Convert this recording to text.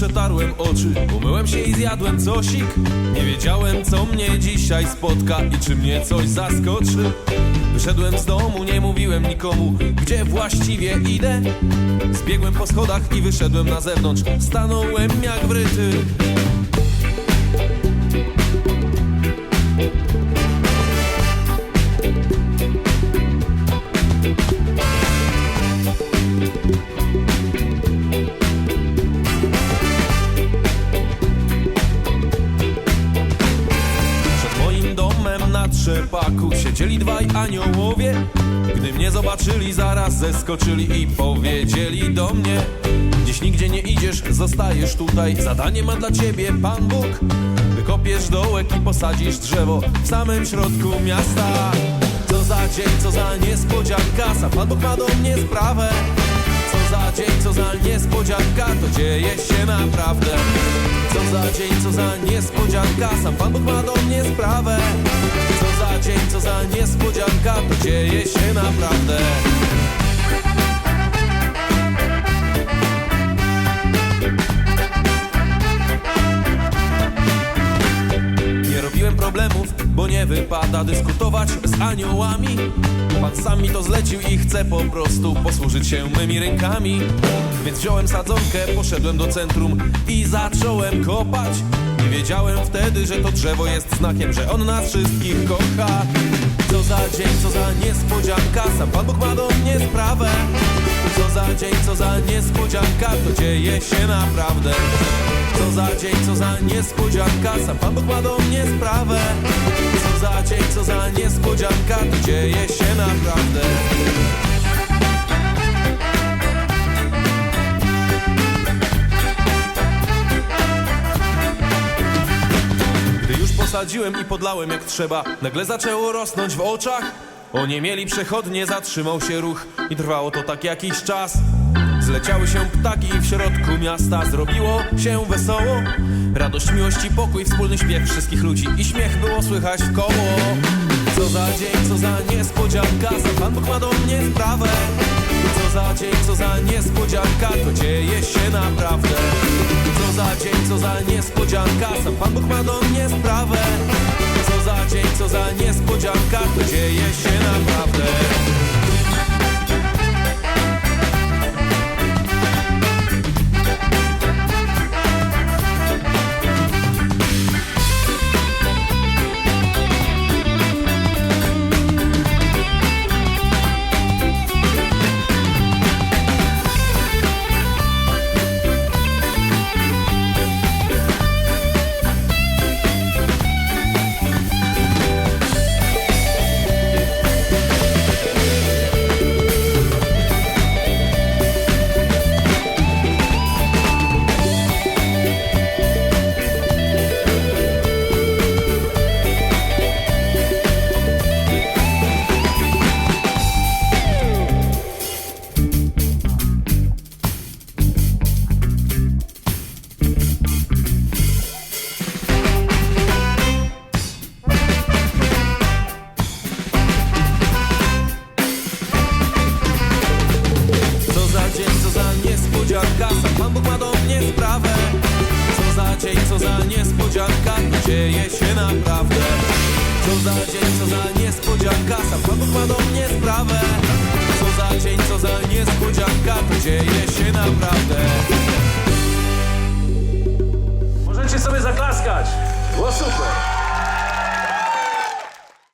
przetarłem oczy Umyłem się i zjadłem cosik. Nie wiedziałem co mnie dzisiaj spotka I czy mnie coś zaskoczy. Wyszedłem z domu, nie mówiłem nikomu Gdzie właściwie idę. Zbiegłem po schodach i wyszedłem na zewnątrz. Stanąłem jak wryty na trzepaku siedzieli dwaj aniołowie. Gdy mnie zobaczyli zaraz zeskoczyli i powiedzieli do mnie Dziś nigdzie nie idziesz, zostajesz tutaj. Zadanie ma dla ciebie Pan Bóg. Wykopiesz dołek i posadzisz drzewo w samym środku miasta. Co za dzień, co za niespodzianka. Sam Pan Bóg ma do mnie sprawę. Co za dzień, co za niespodzianka, to dzieje się naprawdę. Co za dzień, co za niespodzianka, sam Pan Bóg ma do mnie sprawę. Dzień, co za niespodzianka, to dzieje się naprawdę. Nie robiłem problemów, bo nie wypada dyskutować z aniołami. Pan sam mi to zlecił i chce po prostu posłużyć się mymi rękami. Więc wziąłem sadzonkę, poszedłem do centrum i zacząłem kopać. Nie wiedziałem wtedy, że to drzewo jest znakiem, że on nas wszystkich kocha. Co za dzień, co za niespodzianka, sam Pan Bóg ma do mnie sprawę. Co za dzień, co za niespodzianka, to dzieje się naprawdę. Co za dzień, co za niespodzianka, sam Pan Bóg ma do mnie sprawę. Co za dzień, co za niespodzianka, to dzieje się naprawdę. Posadziłem i podlałem jak trzeba, nagle zaczęło rosnąć w oczach. Oni mieli przechodnie, zatrzymał się ruch i trwało to tak jakiś czas. Zleciały się ptaki w środku miasta zrobiło się wesoło. Radość, miłość i pokój, wspólny śpiew wszystkich ludzi i śmiech było słychać w koło. Co za dzień, co za niespodzianka, sam Pan Bóg ma do mnie sprawę. Co za dzień, co za niespodzianka, to dzieje się naprawdę. Co za niespodzianka, sam Pan Bóg ma do mnie sprawę. Co za dzień, co za niespodzianka, to dzieje się naprawdę. Niespodzianka, to dzieje się naprawdę. Co za dzień, co za niespodzianka, sam Pan Bóg ma do mnie sprawę. Co za dzień, co za niespodzianka, to dzieje się naprawdę. Możecie sobie zaklaskać. Było super.